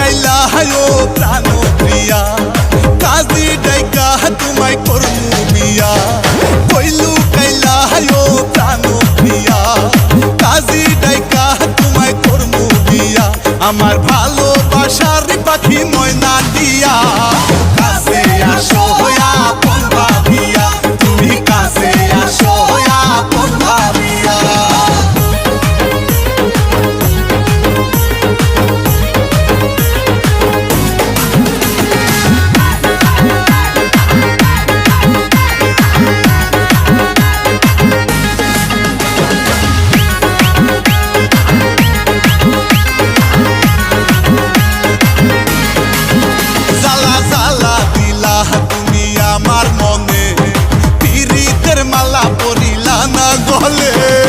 ও প্রাণ প্রিয়া। কাজী ডাইকা তোমায় করমু বিয়া। কইলু কাইলা হায়ো প্রাণ প্রিয়া। কাজী ডাইকা তোমায় করমু বিয়া। আমার ভালোবাসা মালা পরিলা না গলে।